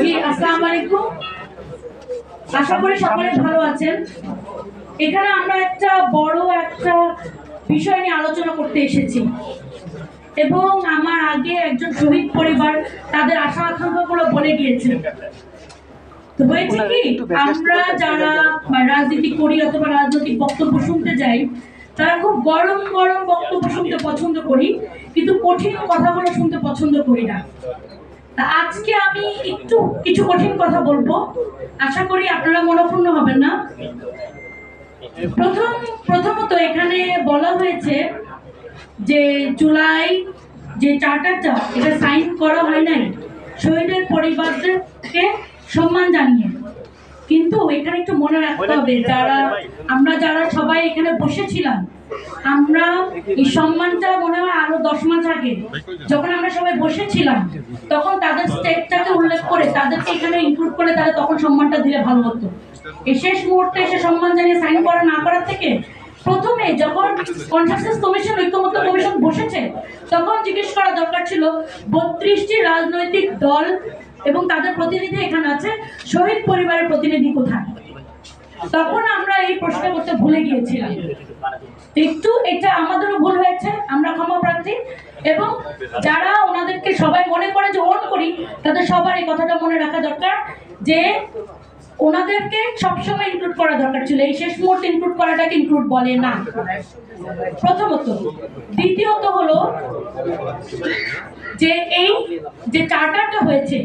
জি আসসালামু আলাইকুম। আশা করি সকলে ভালো আছেন। এখানে আমরা একটা বড় একটা বিষয় নিয়ে আলোচনা করতে এসেছি। এবং আমার আগে একজন শহীদ পরিবার তাদের আশা আকাঙ্ক্ষাগুলো বলে গিয়েছে তো হয়েছে কি আমরা যারা রাজনীতি করি অথবা রাজনৈতিক বক্তব্য শুনতে যাই তারা খুব গরম গরম বক্তব্য শুনতে পছন্দ করি, কিন্তু কঠিন কথাগুলো শুনতে পছন্দ করি না। আজকে আমি একটু কিছু কঠিন কথা বলব। আশা করি আপনারা মনক্ষুণ্ণ হবেন না। প্রথম, প্রথমত এখানে বলা হয়েছে যে জুলাই যে চার্টারটা, এটা সাইন করা হয় নাই। শহীদের পরিবারদেরকে সম্মান জানিয়ে। কিন্তু এখানে একটু মনে রাখতে হবে যারা আমরা যারা সবাই এখানে বসেছিলাম আমরা এই সম্মানটা মনে হয় আরও দশ মাস আগে যখন আমরা সবাই বসেছিলাম তখন তাদের স্টেটটাকে উল্লেখ করে তাদেরকে এখানে ইনক্লুড করে তাহলে তখন সম্মানটা দিলে ভালো হতো। এই শেষ মুহূর্তে এসে সম্মান জানিয়ে সাইন করা না করার থেকে প্রথমে যখন কনসাসেস কমিশন ঐক্যমত্য কমিশন বসেছে তখন জিজ্ঞেস করা দরকার ছিল বত্রিশটি রাজনৈতিক দল এবং তাদের প্রতিনিধি এখানে আছে। শহীদ পরিবারের প্রতিনিধি কোথায়? তখন আমরা এই প্রশ্ন করতে ভুলে গিয়েছিলাম। একটু এটা আমাদেরও ভুল হয়েছে, আমরা ক্ষমা প্রার্থী এবং যারা ওনাদেরকে সবাই মনে করে যে ওন করি, তাদের সবার এই কথাটা মনে রাখা দরকার যে ওনাদেরকে সবসময় ইনক্লুড করা দরকার ছিল। এই শেষ মুহূর্তে ইনক্লুড করাটাকে ইনক্লুড বলে? না। প্রথমত, দ্বিতীয়ত হলো যে এই যে চার্টারটা হয়েছে,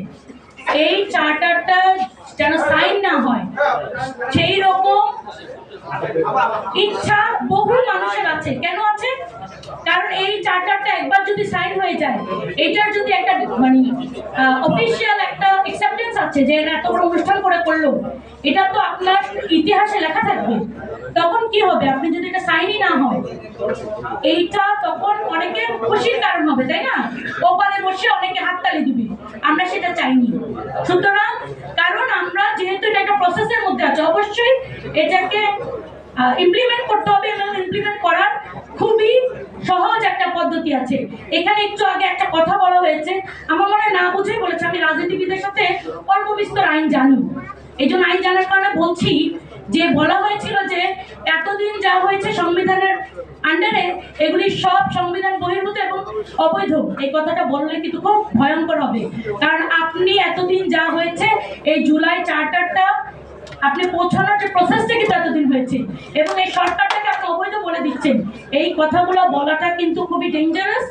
এই চার্টারটা যেন সাইন না হয়, সেই রকম ইচ্ছা বহু মানুষের আছে। কেন আছে? কারণ এই চার্টারটা একবার যদি সাইন হয়ে যায়, এটার যদি একটা মানে অফিসিয়াল একটা আছে যে এত বড় অনুষ্ঠান করে করল। এটা তো আপনার ইতিহাসে লেখা থাকবে। তখন কি হবে? আপনি যদি এটা সাইনই না হয় এইটা তখন খুশির কারণ হবে, তাই না? ওপারে বসে অনেকে হাততালি দিবে। আমরা সেটা চাইনি। সুতরাং কারণ আমরা যেহেতু এটা একটা প্রসেসের মধ্যে আছে, অবশ্যই এটাকে ইমপ্লিমেন্ট করতে হবে এবং ইমপ্লিমেন্ট করার খুবই সহজ একটা পদ্ধতি আছে। এখানে একটু আগে একটা কথা বলা হয়েছে। আমার মনে না বুঝেই বলেছে, আমি রাজনীতিবিদের সাথে অল্প বিস্তর আইন জানি। এই জন্য আইন জানার কারণে বলছি যে, বলা হয়েছিল যে, এতদিন যা হয়েছে সংবিধানের আন্ডারে এগুলি সব সংবিধান বহির্ভূত এবং অবৈধ। এই কথাটা বললে কিন্তু খুব ভয়ঙ্কর হবে। কারণ আপনি এতদিন যা হয়েছে, এই জুলাই চার্টারটা আপনি পৌঁছানোর যে প্রসেসটা কিন্তু এতদিন হয়েছে। এবং এই সরকারটাকে আপনি অবৈধ বলে দিচ্ছেন। এই কথাগুলো বলাটা কিন্তু খুবই ডেঞ্জারাস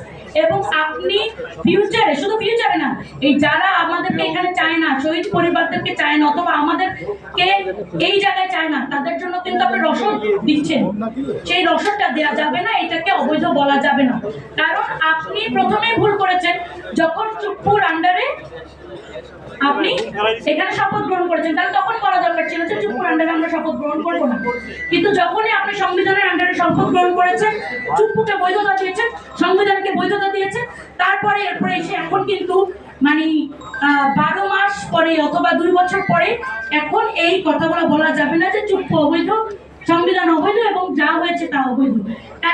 এবং আপনি ফিউচারে শুধু ফিউচারে না, এই যারা আমাদেরকে এখানে চায় না, শহীদ পরিবারদেরকে চায় না, অথবা আমাদেরকে এই জায়গায় চায় না, তাদের জন্য কিন্তু আপনি রসদ দিচ্ছেন। সেই রসদটা দেওয়া যাবে না, এটাকে অবৈধ বলা যাবে না। কারণ আপনি প্রথমেই ভুল করেছেন, যখন চুপ্পুর আন্ডারে আপনি এখানে শপথ গ্রহণ করেছেন। তাহলে তখন বলা দরকার ছিল যে চুপুর আন্ডারে আমরা শপথ গ্রহণ করব না। কিন্তু যখনই আপনি সংবিধানের আন্ডারে শপথ গ্রহণ করেছেন চুপ্পুকে বৈধতা দিয়েছেন সংবিধানকে বৈধতা দিয়েছেন, তারপরে এরপরে এসে এখন কিন্তু মানে বারো মাস পরে অথবা দুই বছর পরে এখন এই কথাগুলো বলা যাবে না যে চুপ্পু অবৈধ, সংবিধান অবৈধ এবং যা হয়েছে তা অবৈধ।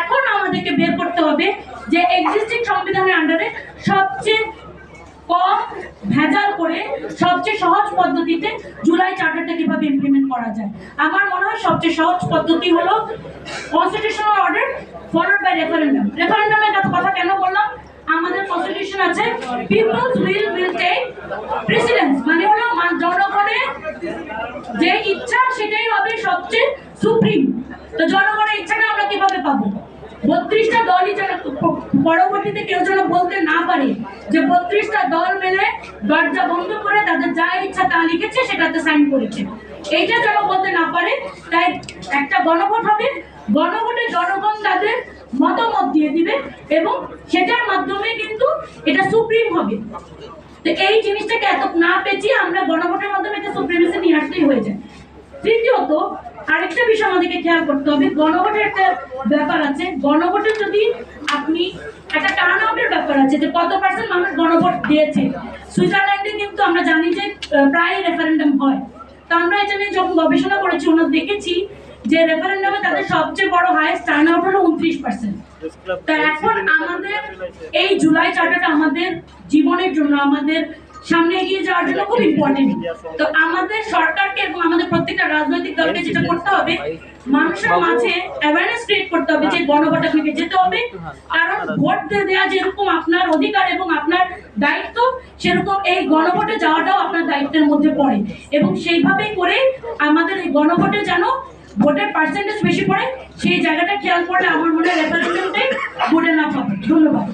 এখন আমাদেরকে বের করতে হবে যে এক্সিস্টিং সংবিধানের আন্ডারে সবচেয়ে কম ভেজাল করে সবচেয়ে সহজ পদ্ধতিতে জুলাই চার্টারটা কীভাবে ইমপ্লিমেন্ট করা যায়। আমার মনে হয় সবচেয়ে সহজ পদ্ধতি হলো constitutional order followed by referendum রেফারেন্ডামের কথা কেন বললাম? আমাদের কনস্টিটিউশন আছে people's will will take precedence মানে হলো জনগণের যে ইচ্ছা সেটাই হবে সবচেয়ে সুপ্রিম তো জনগণের ইচ্ছাটা আমরা কীভাবে পাবো? বত্রিশটা দলই যেন পরবর্তীতে কেউ যেন বলতে না পারে যে বত্রিশটা দল মিলে দরজা বন্ধ করে তাদের যা ইচ্ছা তা লিখেছে সেটাতে সাইন করেছে। এইটা যেন বলতে না পারে, তাই একটা গণভোট হবে। গণভোটে জনগণ তাদের মতামত দিয়ে দিবে এবং সেটার মাধ্যমে কিন্তু এটা সুপ্রিম হবে। তো এই জিনিসটাকে এত না পেঁচিয়ে আমরা গণভোটের মাধ্যমে এটা সুপ্রিমেসি নিয়ে আসলেই হয়ে যায়। তৃতীয়ত আরেকটা বিষয় আমাদেরকে খেয়াল করতে হবে গণভোটের একটা ব্যাপার আছে। গণভোটে যদি আপনি একটা টার্ন আউটের ব্যাপার আছে যে কত পার্সেন্ট মানুষ গণভোট দিয়েছে। সুইজারল্যান্ডে কিন্তু আমরা জানি যে প্রায় রেফারেন্ডাম হয়। তো আমরা এটা নিয়ে যখন গবেষণা করেছি ওনার দেখেছি যে রেফারেন্ডামে তাদের সবচেয়ে বড় হাইয়েস্ট টার্ন আউট হলো উনত্রিশ পার্সেন্ট তা এখন আমাদের এই জুলাই চার্টারটা আমাদের জীবনের জন্য আমাদের সামনে এগিয়ে যাওয়ার জন্য খুব ইম্পর্টেন্ট তো আমাদের সরকারকে এবং আমাদের প্রত্যেকটা রাজনৈতিক দলকে যেটা করতে হবে মানুষের মাঝে অ্যাওয়ারনেস ক্রিয়েট করতে হবে যে গণভোট আপনাকে যেতে হবে। কারণ ভোট দেওয়া যেরকম আপনার অধিকার এবং আপনার দায়িত্ব সেরকম এই গণভোটে যাওয়াটাও আপনার দায়িত্বের মধ্যে পড়ে। এবং সেইভাবে করে আমাদের এই গণভোটে যেন ভোটের পার্সেন্টেজ বেশি পড়ে সেই জায়গাটা খেয়াল করলে আমার মনে হয় রেপ্রেজেন্টেটিভ ভোটে না পাবে ধন্যবাদ।